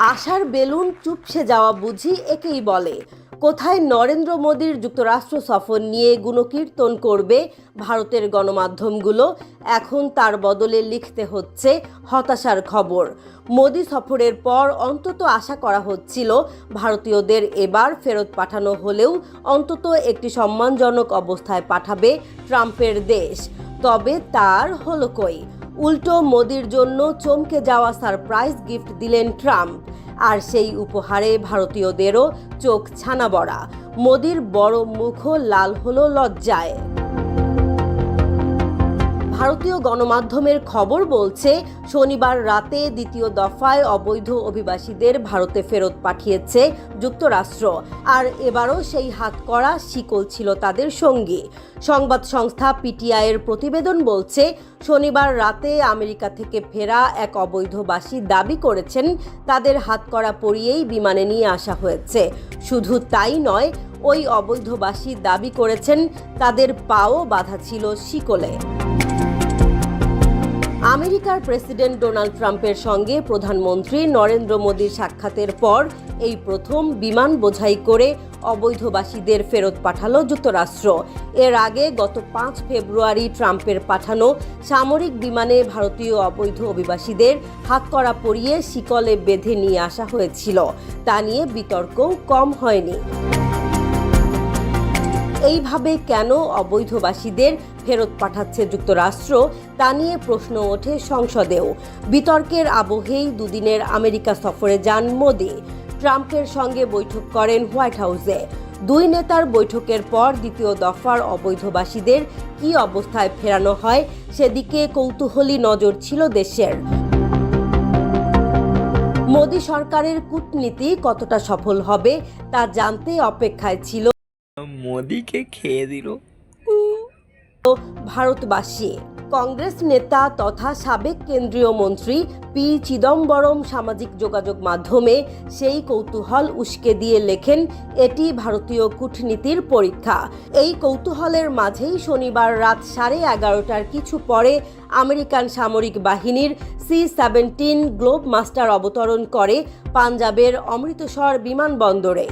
আশার বেলুন চুপসে যাওয়া বুঝি একেই বলে। কোথায় নরেন্দ্র মোদীর যুক্তরাষ্ট্র সফর নিয়ে গুণকীর্তন করবে ভারতের গণমাধ্যমগুলো, এখন তার বদলে লিখতে হচ্ছে হতাশার খবর। মোদী সফরের পর অন্তত আশা করা হচ্ছিল ভারতীয়দের এবার ফেরত পাঠানো হলেও অন্তত একটি সম্মানজনক অবস্থায় পাঠাবে ট্রাম্পের দেশ। তবে তার হলো কই? উল্টো মোদির জন্য চমকে যাওয়া সারপ্রাইজ গিফট দিলেন ট্রাম্প। আর সেই উপহারে ভারতীয়দেরও চোখ ছানা বড়া। মোদির বড় মুখও লাল হলো লজ্জায়। ভারতীয় গণমাধ্যমের খবর বলছে, শনিবার রাতে দ্বিতীয় দফায় অবৈধ অভিবাসীদের ভারতে ফেরত পাঠিয়েছে যুক্তরাষ্ট্র। আর এবারও সেই হাতকড়া শিকল ছিল তাদের সঙ্গী। সংবাদ সংস্থা পিটিআইয়ের প্রতিবেদন বলছে, শনিবার রাতে আমেরিকা থেকে ফেরা এক অবৈধবাসী দাবি করেছেন, তাদের হাতকড়া পরিয়েই বিমানে নিয়ে আসা হয়েছে। শুধু তাই নয়, ওই অবৈধবাসী দাবি করেছেন, তাদের পাও বাধা ছিল শিকলে। আমেরিকার প্রেসিডেন্ট ডোনাল্ড ট্রাম্পের সঙ্গে প্রধানমন্ত্রী নরেন্দ্র মোদীর সাক্ষাতের পর এই প্রথম বিমান বোঝাই করে অবৈধবাসীদের ফেরত পাঠালো যুক্তরাষ্ট্র। এর আগে গত পাঁচ ফেব্রুয়ারি ট্রাম্পের পাঠানো সামরিক বিমানে ভারতীয় অবৈধ অভিবাসীদের হাতকড়া পরিয়ে শিকলে বেঁধে নিয়ে আসা হয়েছিল। তা নিয়ে বিতর্কও কম হয়নি। এইভাবে কেন অবৈধবাসীদের ফেরত পাঠাচ্ছে যুক্তরাষ্ট্র, তা নিয়ে প্রশ্ন ওঠে সংসদেও। বিতর্কের আবহেই দুদিনের আমেরিকা সফরে যান মোদি। ট্রাম্পের সঙ্গে বৈঠক করেন হোয়াইট হাউসে। দুই নেতার বৈঠকের পর দ্বিতীয় দফার অবৈধবাসীদের কি অবস্থায় ফেরানো হয়, সেদিকে কৌতূহলী নজর ছিল দেশের। মোদী সরকারের কূটনীতি কতটা সফল হবে, তা জানতে অপেক্ষায় ছিল মোদিকে খেয়ে দিল। ভারতবাসী, কংগ্রেস নেতা তথা সাবেক কেন্দ্রীয় মন্ত্রী পি চিদম্বরম সামাজিক যোগাযোগ মাধ্যমে সেই কৌতূহল উস্কে দিয়ে লেখেন, এটি ভারতীয় কূটনীতির পরীক্ষা। এই কৌতূহলের মাঝেই শনিবার রাত সাড়ে এগারোটার কিছু পরে আমেরিকান সামরিক বাহিনীর সি সেভেন্টিন গ্লোব মাস্টার অবতরণ করে পাঞ্জাবের অমৃতসর বিমানবন্দরে।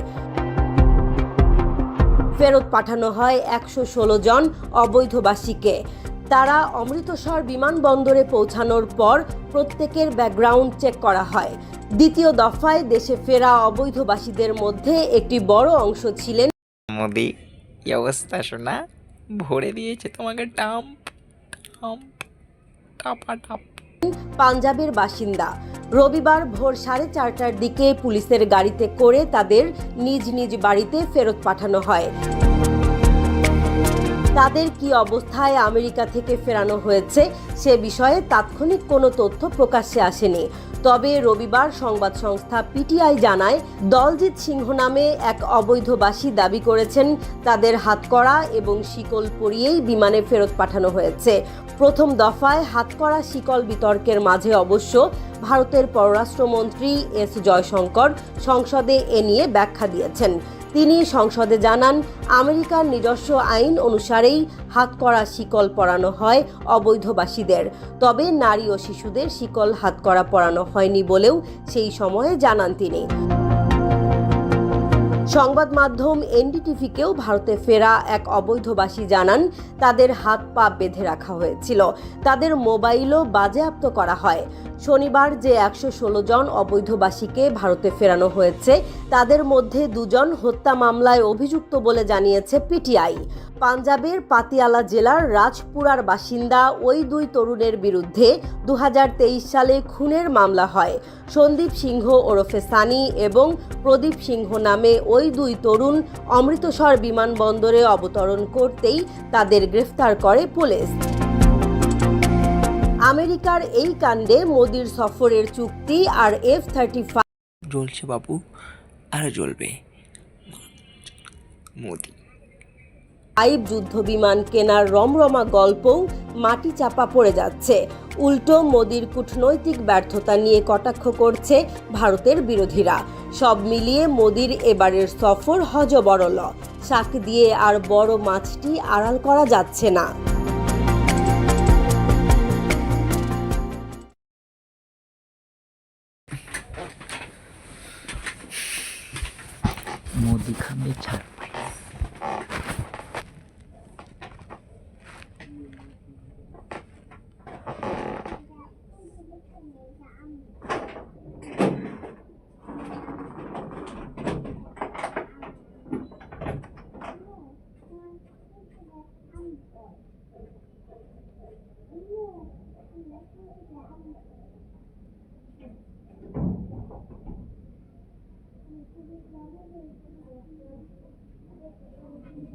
ফেরত পাঠানো হয় একশো ষোলো জন অবৈধবাসীকে। তারা অমৃতসর বিমানবন্দরে পৌঁছানোর পর প্রত্যেকের ব্যাকগ্রাউন্ড চেক করা হয়। দ্বিতীয় দফায় দেশে ফেরা অবৈধবাসীদের মধ্যে একটি বড় অংশ ছিলেন মোদি কি অবস্থা শোনা ভরে দিয়েছে তোমাকে টাম্প টাম্প টাপা টাপ পাঞ্জাবের বাসিন্দা। রবিবার ভোর সাড়ে চারটার দিকে পুলিশের গাড়িতে করে তাদের নিজ নিজ বাড়িতে ফেরত পাঠানো হয়। তাদের কি অবস্থায় আমেরিকা থেকে ফেরানো হয়েছে সে বিষয়ে তাৎক্ষণিক কোনো তথ্য প্রকাশ্যে আসেনি। তবে রবিবার সংবাদ সংস্থা পিটিআই জানায়, দলজিৎ সিংহ নামে এক অবৈধবাসী দাবি করেছেন, তাদের হাতকড়া এবং শিকল পরিয়েই বিমানে ফেরত পাঠানো হয়েছে। প্রথম দফায় হাতকড়া শিকল বিতর্কের মাঝে অবশ্য ভারতের পররাষ্ট্রমন্ত্রী এস জয়শঙ্কর সংসদে এ নিয়ে ব্যাখ্যা দিয়েছেন। তিনি সংসদে জানান, আমেরিকার নিজস্ব আইন অনুসারেই হাতকড়া শিকল পরানো হয় অবৈধবাসীদের। তবে নারী ও শিশুদের শিকল হাতকড়া পরানো হয়নি বলেও সেই সময়ে জানান তিনি। সংবাদ মাধ্যম এনডিটিভিকেও ভারতে ফেরা এক অবৈধবাসী জানান, তাদের হাত পা বেঁধে রাখা হয়েছিল। তাদের মোবাইলও বাজেয়াপ্ত করা হয়। শনিবার যে একশো ষোলো জন অবৈধবাসীকে ভারতে ফেরানো হয়েছে, তাদের মধ্যে দুজন হত্যা মামলায় অভিযুক্ত বলে জানিয়েছে পিটিআই। পাঞ্জাবের পাতিয়ালা জেলার রাজপুরার বাসিন্দা ওই দুই তরুণের বিরুদ্ধে দু হাজার তেইশ সালে খুনের মামলা হয়। সন্দীপ সিংহ ওরফে সানি এবং প্রদীপ সিংহ নামে ওই দুই তরুণ অমৃতসর বিমানবন্দরে অবতরণ করতেই তাদের গ্রেফতার করে পুলিশ। আমেরিকার এই কাণ্ডে মোদির সফরের চুক্তি আর এফ থার্টি জ্বলছে বাবু আর জ্বলবে। মোদি। ফাইভ যুদ্ধ বিমান কেনার রমরমা গল্পও মাটি চাপা পড়ে যাচ্ছে। উল্টো মোদির কূটনৈতিক ব্যর্থতা নিয়ে কটাক্ষ করছে ভারতের বিরোধীরা। সব মিলিয়ে মোদির এবারের সফর হজবরল। শাক দিয়ে আর বড় মাছটি আড়াল করা যাচ্ছে না। 看没查吗？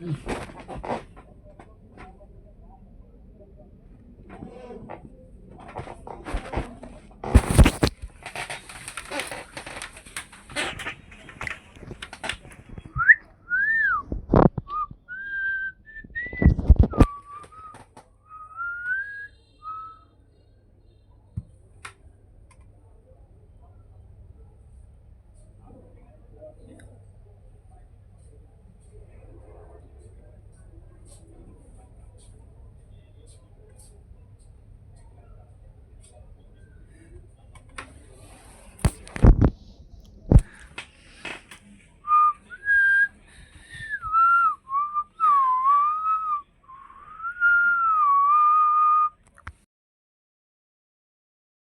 Mm-hmm.